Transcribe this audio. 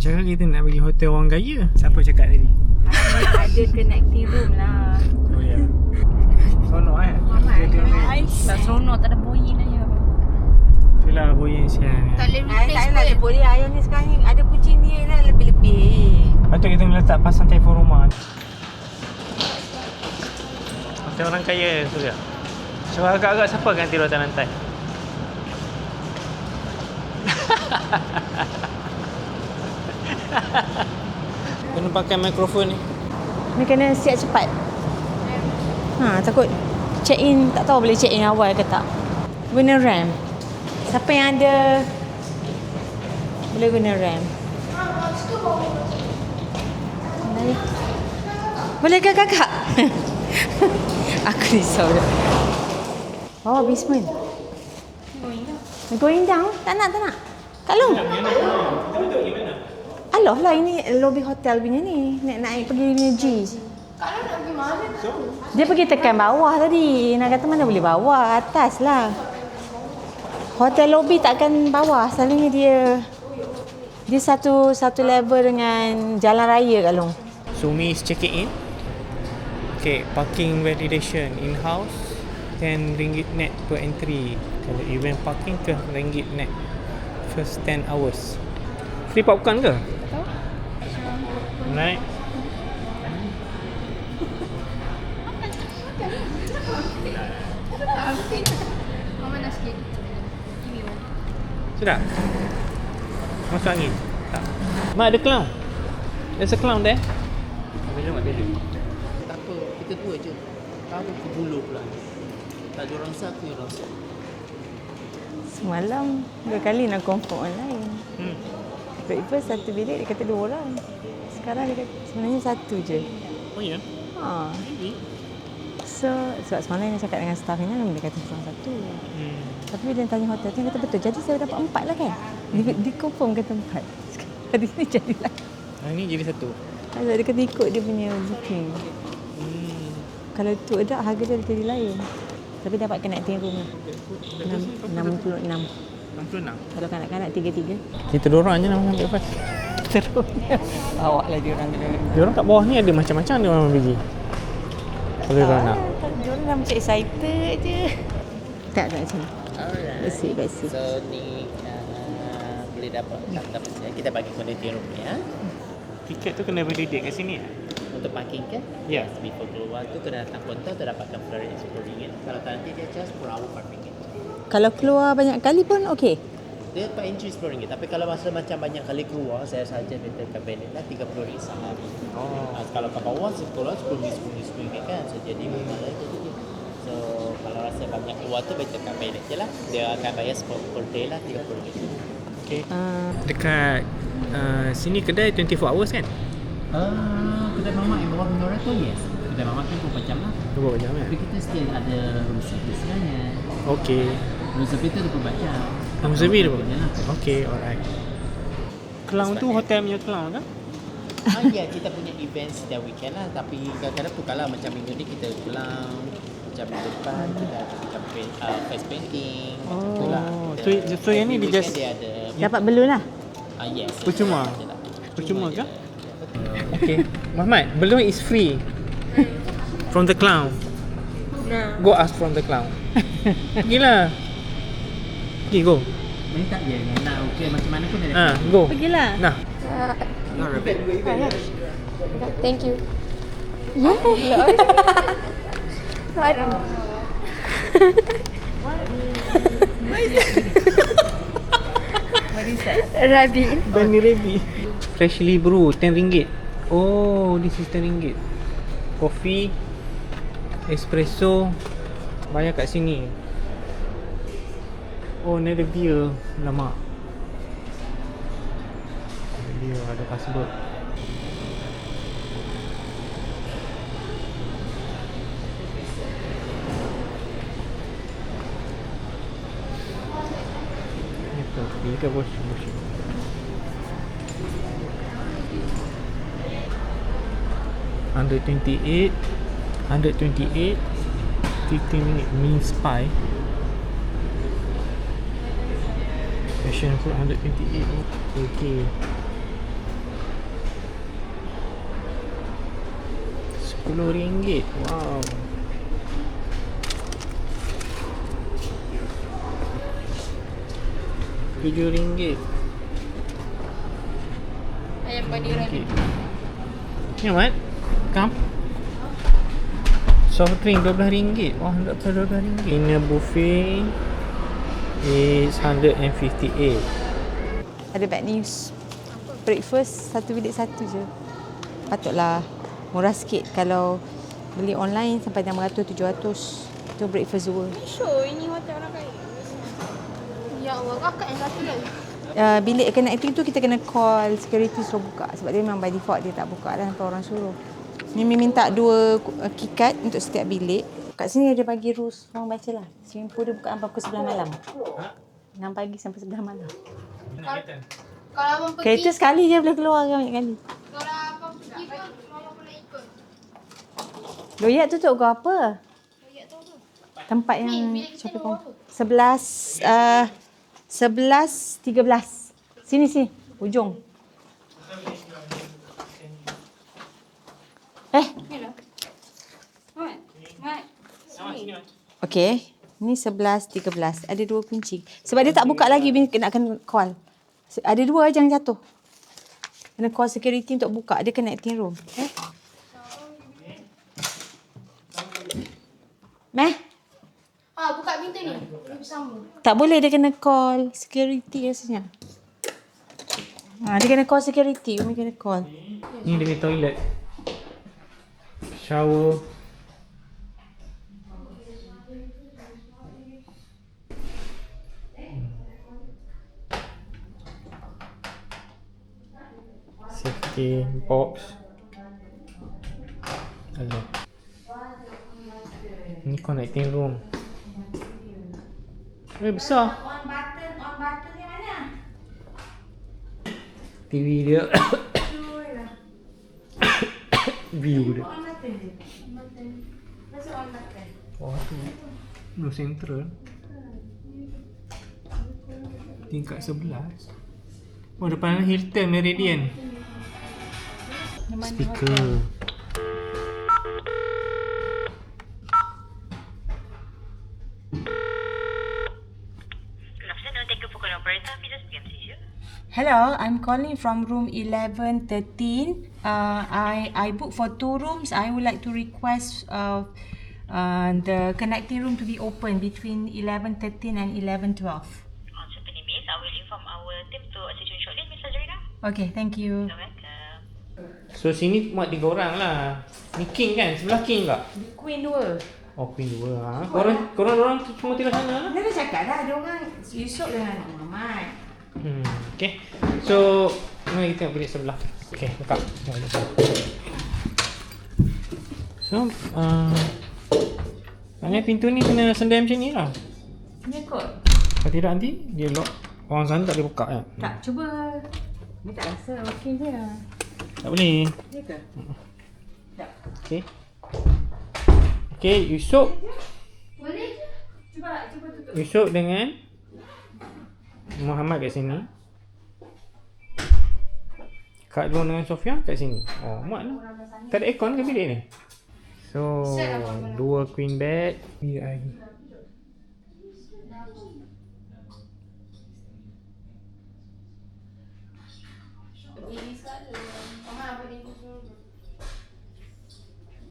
Cakap kita nak pergi hotel orang kaya. Siapa cakap tadi? Ada connecting room lah. Oh ya. Sono eh. Tak seronok, tak ada bunyi dah ya. Itulah boy siang. Tak boleh tak nak pun. boleh ayah ni sekarang ni ada kucing dia lah lebih-lebih. Patut kita letak pasang telefon rumah. Hotel orang kaya tu ya. So agak-agak siapa akan tidur atas lantai? Kena pakai mikrofon ni. Ni kena siap cepat. Ha, takut check in tak tahu boleh check in awal ke tak. Guna RAM. Siapa yang ada boleh guna RAM. Boleh. Boleh ke kakak? Aku risau dah. Oh, basement. Going down? Tak nak, tak nak. Kak Long. Aloh lah ini lobby hotel punya ni. Nak naik pergi punya G. Dia pergi tekan bawah tadi. Nak kata mana boleh bawah, atas lah. Hotel lobby takkan bawah. Selalunya dia dia satu satu level dengan jalan raya Kak Long. So me is checking in. Okay, parking validation in-house 10 ringgit net per entry. Kalau event parking ke ringgit net first 10 hours. Free popcorn ke? Right. Mama nak sikit. Give me one. Sedap. Masuk angin. Tak. Mak ada clown. There's a clown there. Bila mak bila Tak apa, kita dua je Kamu ke bulu pula Tak ada orang satu yang rasa Semalam dua kali nak confirm online. Hmm. Breakfast satu bilik dia kata dua orang. Sekarang dia kata sebenarnya satu je. Oh ya. Yeah. Ha. So sebab semalam dia cakap dengan staff ni dia kata cuma satu. Hmm. Tapi bila dia tanya hotel tu dia kata betul. Jadi saya dapat empat lah kan. Di, di confirm kata empat. Hari ni jadilah. Hari ni jadi satu. Sebab dia kata ikut dia punya booking. Hmm. Kalau tu ada harga dia jadi lain. Tapi dapat connecting room lah. Enam- 66. 66. Kalau kanak-kanak tiga-tiga. Kita dua orang je nak makan breakfast. Terus. Bawa lah dia orang. Dia orang kat bawah ni ada macam-macam dia orang pergi. Kalau dia orang nak. Dia orang dah macam excited je. Tak, tak macam ni. Alright Bersih, bersih. So ni uh, Boleh dapat tak dapat saya Kita bagi connecting room ni ya Tiket tu kena validate kat sini eh? Untuk parking kan Ya. Yes, Before keluar tu kena datang kaunter Tu dapatkan flare RM10 Kalau tak nanti dia charge per hour per ringgit Kalau keluar banyak kali pun okey. Dia per entry RM10 Tapi kalau masa macam banyak kali keluar Saya saja minta ke balik lah RM30 sehari Oh. Ah, kalau kat bawah sekolah 10 10 10 kan so jadi memang lah itu je so kalau rasa banyak keluar tu baik tekan balik je lah dia akan bayar per, per day lah 30 ringgit Okay. Uh, Dekat uh, sini kedai 24 hours kan? Uh, kedai mamak yang bawah Menora tu yes kedai mamak tu 24 jam lah 24 jam kan? tapi kita still ada room service sebenarnya Okay. Room service tu 24 jam Room service tu? Ya lah. Okay, alright. Clown tu hotel punya clown kan? ah, ya kita punya event setiap weekend lah tapi kadang-kadang tukar lah macam minggu ni kita pulang macam minggu depan kita ada macam uh, face painting macam tu lah Oh, Kita- so- so yang ni dia just- dia ada dapat belum lah. Ah yes. Percuma? lah. Percuma ke? lah. Betul. Okay. Muhammad, balloon is free. From the clown. Nah. Go ask from the clown. Pergilah. Pergi, go. Ini tak dia yang nak okey macam mana pun dia Ah, go. Pergilah. Nah. Thank you. Yeah. I don't know. What is that? Rabbit. Bunny Rabbit. Freshly brew, 10 ringgit. Oh, this is 10 ringgit. Coffee, espresso, banyak kat sini. Oh, ni ada beer. Lama. Ada beer, ada kasbot. Ni kopi ke bos? Bos. Hundred twenty eight, hundred twenty eight, fifteen minute mince pie. Fashion Fruit 128. Okay. RM10 Wow. RM7 Ayam badiran Ya Mat. Kamp. Soft drink RM12 Wah RM12 ringgit. a buffet is 158. Ada bad news. Breakfast satu bilik satu je. Patutlah murah sikit kalau beli online sampai 600 700. Itu breakfast dua. Sure, ini hotel orang kaya. Ya Allah, kakak yang satu dah. Uh, bilik connecting tu kita kena call security suruh buka sebab dia memang by default dia tak buka dah sampai orang suruh. Mimi minta dua uh, key card untuk setiap bilik. Kat sini dia bagi rules orang baca lah. Swimming pool dia buka sampai pukul 9 malam. 6 pagi sampai 11 malam. Kalau abang pergi, Kereta sekali je boleh keluar banyak kali. kalau abang pergi pun, mama pun nak ikut. Loyak tutup ke apa? Ayat tu apa? Tempat yang shopping luar complex. 11 uh, 11 13. Sini sini, ujung. Eh, Ni lah. Okey. Ni 11 13. Ada dua kunci. Sebab dia tak buka lagi Bin nak kena call. Ada dua je yang jatuh. Kena call security untuk buka. Dia connecting room. Eh? Meh? Ah, buka pintu ni. Bersama. Tak boleh dia kena call security rasanya. Ha, dia kena call security. Umi kena call. Ni dia toilet. Shower. Safety box. Hello. Ni connecting room. Eh besar. On button, on button ni mana? TV dia. View dia. Oh tu Blue Central Tingkat 11 Oh depan Hilton Meridian Speaker Good afternoon. Thank you for calling operator. Business PMC here. Hello, I'm calling from room 1113. Uh, I I booked for two rooms. I would like to request uh, uh, the connecting room to be open between 1113 and 1112. On Symphony Miss, I will inform our team to assist you shortly, Miss Azrina. Okay, thank you. So sini muat tiga orang lah Ni King kan? Sebelah King tak? Queen dua. Oh Queen dua ha? Korang, korang orang semua tinggal sana lah Dia dah cakap dah, ada orang Yusuf dengan Muhammad. Hmm, okay. So, mari kita tengok bilik sebelah. Okay, buka. So, uh, maknanya pintu ni kena sendai macam ni lah. Ni kot. Kalau tidak nanti, dia lock. Orang sana tak boleh buka kan? Tak, cuba. Dia tak rasa okey je. Tak boleh. Ya ke? Tak. Okay. Okay, Yusuf. Boleh je. Cuba, cuba tutup. Yusuf dengan Muhammad kat sini. Kak Long dengan Sofia kat sini. Oh, mak lah. Tak ada aircon ke bilik ni? So, dua queen bed. Bilik air. time